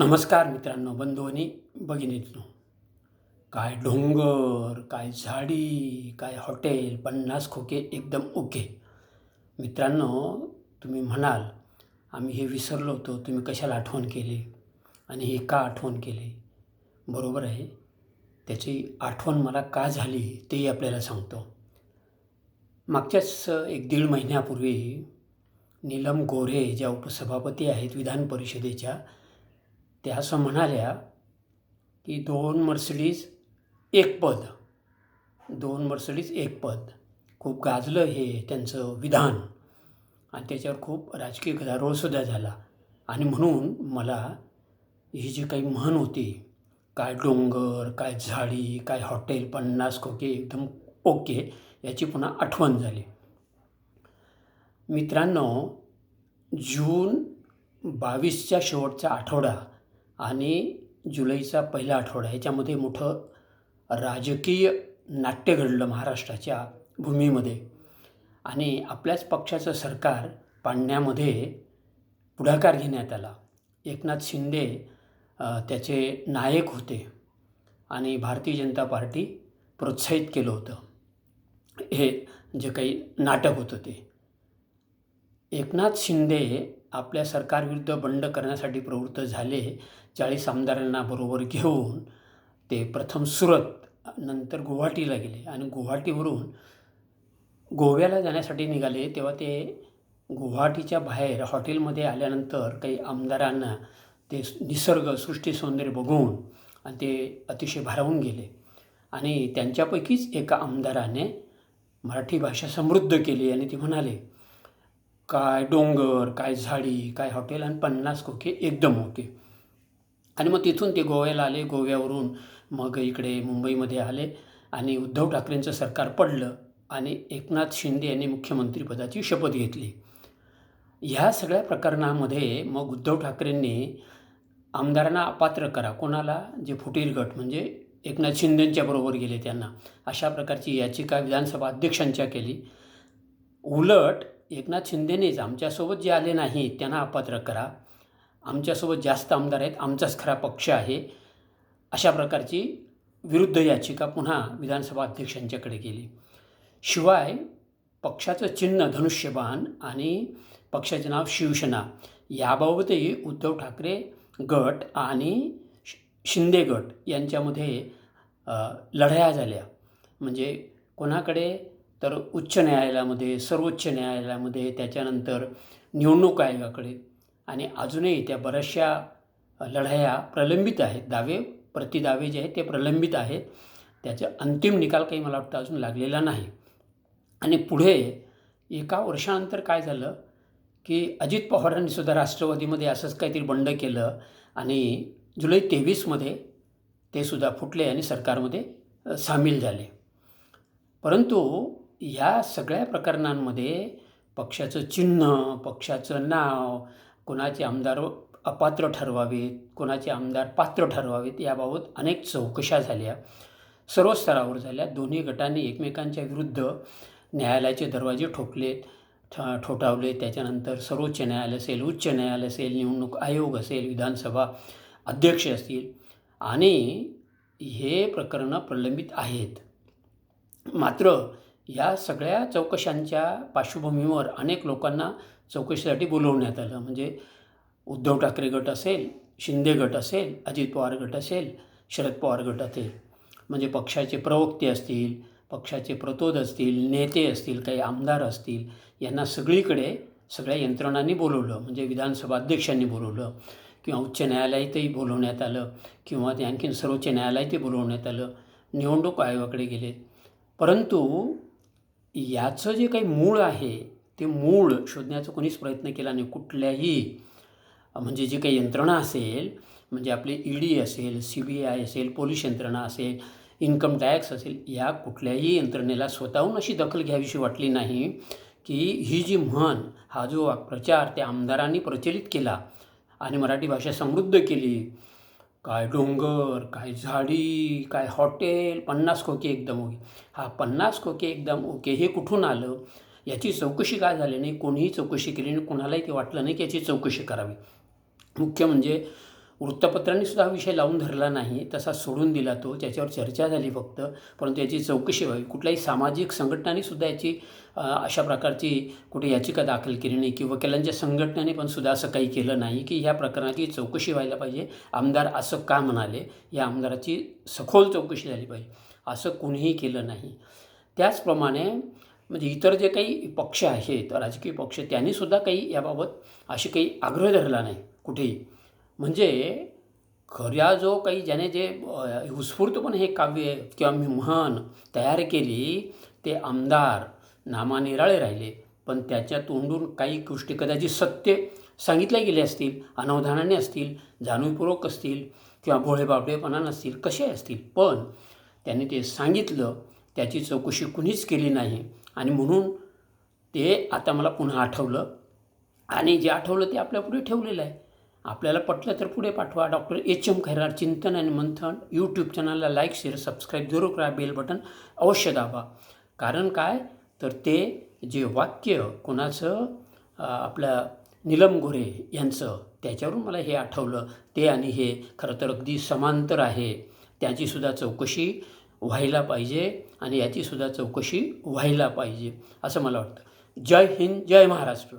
नमस्कार मित्रांनो बंधू आणि भगिनीतनो काय डोंगर काय झाडी काय हॉटेल पन्नास खोके एकदम ओके. मित्रांनो तुम्ही म्हणाल आम्ही हे विसरलो होतो तुम्ही कशाला आठवण केली? आणि हे का आठवण केली? बरोबर आहे. त्याची आठवण मला का झाली तेही आपल्याला सांगतो. मागच्याच एक दीड महिन्यापूर्वी नीलम गोरे ज्या उपसभापती आहेत विधान परिषदेच्या त्या असं म्हणाल्या की दोन मर्सिडीज एक पद. दोन मर्सिडीज एक पद. खूप गाजलं हे त्यांचं विधान. आणि त्याच्यावर खूप राजकीय गदारोळसुद्धा झाला. आणि म्हणून मला ही जी काही म्हण होती काय डोंगर काय झाडी काय हॉटेल पन्नास खोके एकदम ओके याची पुन्हा आठवण झाली. मित्रांनो जून बावीसच्या शेवटचा आठवडा आणि जुलैचा पहिला आठवडा याच्यामध्ये मोठं राजकीय नाट्य घडलं महाराष्ट्राच्या भूमीमध्ये. आणि आपल्याच पक्षाचं सरकार पाडण्यामध्ये पुढाकार घेण्यात आला. एकनाथ शिंदे त्याचे नायक होते आणि भारतीय जनता पार्टी प्रोत्साहित केलं होतं. हे जे काही नाटक होतं ते. एकनाथ शिंदे आपल्या सरकारविरुद्ध बंड करण्यासाठी प्रवृत्त झाले चाळीस आमदारांना बरोबर घेऊन ते प्रथम सुरत नंतर गुवाहाटीला गेले आणि गुवाहाटीवरून गोव्याला जाण्यासाठी निघाले. तेव्हा ते गुवाहाटीच्या बाहेर हॉटेलमध्ये आल्यानंतर काही आमदारांना ते निसर्ग सृष्टी सौंदर्य बघून आणि ते अतिशय भारावून गेले आणि त्यांच्यापैकीच एका आमदाराने मराठी भाषा समृद्ध केली आणि ती म्हणाले काय डोंगर काय झाडी काय हॉटेल आणि पन्नास खोके एकदम होते आणि मग तिथून ते गोव्याला आले गोव्यावरून मग इकडे मुंबईमध्ये आले आणि उद्धव ठाकरेंचं सरकार पडलं आणि एकनाथ शिंदे यांनी मुख्यमंत्रीपदाची शपथ घेतली. ह्या सगळ्या प्रकरणामध्ये मग उद्धव ठाकरेंनी आमदारांना अपात्र करा. कोणाला? जे फुटीर गट म्हणजे एकनाथ शिंदेंच्या बरोबर गेले त्यांना. अशा प्रकारची याचिका विधानसभा अध्यक्षांच्या केली. उलट एकनाथ शिंदेनेच आमच्यासोबत जे आले नाही त्यांना अपात्र करा. आमच्यासोबत जास्त आमदार आहेत आमचाच खरा पक्ष आहे. अशा प्रकारची विरुद्ध याचिका पुन्हा विधानसभा अध्यक्षांच्याकडे गेली. शिवाय पक्षाचं चिन्ह धनुष्यबाण आणि पक्षाचे नाव शिवसेना याबाबतही उद्धव ठाकरे गट आणि शि- शिंदे गट यांच्यामध्ये लढाया झाल्या. म्हणजे कोणाकडे तर उच्च न्यायालयामध्ये सर्वोच्च न्यायालयामध्ये त्याच्यानंतर निवडणूक आयोगाकडे आणि अजूनही त्या बऱ्याचशा लढाया प्रलंबित आहेत. दावे प्रतिदावे जे आहेत ते प्रलंबित आहेत. त्याचा अंतिम निकाल काही मला वाटतं अजून लागलेला नाही. आणि पुढे एका वर्षानंतर काय झालं की अजित पवारांनी सुद्धा राष्ट्रवादीमध्ये असंच काहीतरी बंड केलं आणि जुलै तेवीसमध्ये ते सुद्धा फुटले आणि सरकारमध्ये सामील झाले. परंतु या सगळ्या प्रकरणांमध्ये पक्षाचं चिन्ह पक्षाचं नाव कोणाचे आमदार अपात्र ठरवावेत कोणाचे आमदार पात्र ठरवावेत याबाबत अनेक चौकशा झाल्या. सर्व स्तरावर झाल्या. दोन्ही गटांनी एकमेकांच्या विरुद्ध न्यायालयाचे दरवाजे ठोकले ठ ठोठावले त्याच्यानंतर सर्वोच्च न्यायालय असेल उच्च न्यायालय असेल निवडणूक आयोग असेल विधानसभा अध्यक्ष असतील. आणि हे प्रकरणं प्रलंबित आहेत. मात्र या सगळ्या चौकशांच्या पार्श्वभूमीवर अनेक लोकांना चौकशीसाठी बोलवण्यात आलं. म्हणजे उद्धव ठाकरे गट असेल शिंदे गट असेल अजित पवार गट असेल शरद पवार गट असेल. म्हणजे पक्षाचे प्रवक्ते असतील पक्षाचे प्रतोद असतील नेते असतील काही आमदार असतील यांना सगळीकडे सगळ्या यंत्रणांनी बोलवलं. म्हणजे विधानसभा अध्यक्षांनी बोलवलं. किंवा उच्च न्यायालयातही बोलवण्यात आलं. किंवा ते आणखीन सर्वोच्च न्यायालयातही बोलवण्यात आलं. निवडणूक आयोगाकडे गेले. परंतु याचं जे काही मूळ आहे ते मूळ शोधण्याचा कोणीच प्रयत्न केला नाही. कुठल्याही म्हणजे जी काही यंत्रणा असेल म्हणजे आपली ई डी असेल सी बी आय असेल पोलीस यंत्रणा असेल इन्कम टॅक्स असेल या कुठल्याही यंत्रणेला स्वतःहून अशी दखल घ्यावीशी वाटली नाही की ही जी म्हण हा जो प्रचार त्या आमदारांनी प्रचलित केला आणि मराठी भाषा समृद्ध केली काय डोंगर काय झाडी काय हॉटेल पन्नास खोके एकदम ओके हा पन्नास खोके एकदम ओके हे कुठून आलं? याची चौकशी काय झाली नाही? कोणीही चौकशी केली नाही कोणालाही ते वाटलं नाही की याची चौकशी करावी. मुख्य म्हणजे वृत्तपत्रांनी सुद्धा हा विषय लावून धरला नाही तसा सोडून दिला तो त्याच्यावर चर्चा झाली फक्त परंतु याची चौकशी व्हावी. कुठल्याही सामाजिक संघटनांनी सुद्धा याची अशा प्रकारची कुठे याचिका दाखल केली नाही की वकिलांच्या संघटनेने पण सुद्धा असं काही केलं नाही की ह्या प्रकरणाची चौकशी व्हायला पाहिजे. आमदार असं का म्हणाले? या आमदाराची सखोल चौकशी झाली पाहिजे. असं कुणीही केलं नाही. त्याचप्रमाणे म्हणजे इतर जे काही पक्ष आहेत राजकीय पक्ष त्यांनीसुद्धा काही याबाबत अशी काही आग्रह धरला नाही कुठेही. म्हणजे खऱ्या जो काही ज्याने जे उत्स्फूर्तपणे हे काव्य किंवा मी म्हण तयार केली ते आमदार नामानिराळे राहिले. पण त्याच्या तोंडून काही गोष्टी कदाचित सत्य सांगितल्या गेले असतील अनवधानाने असतील जाणीवपूर्वक असतील किंवा भोळेबाबळेपणा नसतील कसे असतील. पण त्यांनी ते सांगितलं त्याची चौकशी कुणीच केली नाही. आणि म्हणून ते आता मला पुन्हा आठवलं. आणि जे आठवलं ते आपल्यापुढे ठेवलेलं आहे. आपल्याला पटलं तर पुढे पाठवा. डॉक्टर एच एम खैरार चिंतन आणि मंथन. यूट्यूब चॅनलला लाईक शेअर सबस्क्राईब जरूर करा. बेल बटन अवश्य दाबा. कारण काय? तर ते जे वाक्य कोणाचं आपलं निलम गोरे यांचं त्याच्यावरून मला हे आठवलं. ते आणि हे खरं तर अगदी समांतर आहे. त्याचीसुद्धा चौकशी व्हायला पाहिजे आणि याचीसुद्धा चौकशी व्हायला पाहिजे असं मला वाटतं. जय हिंद जय महाराष्ट्र.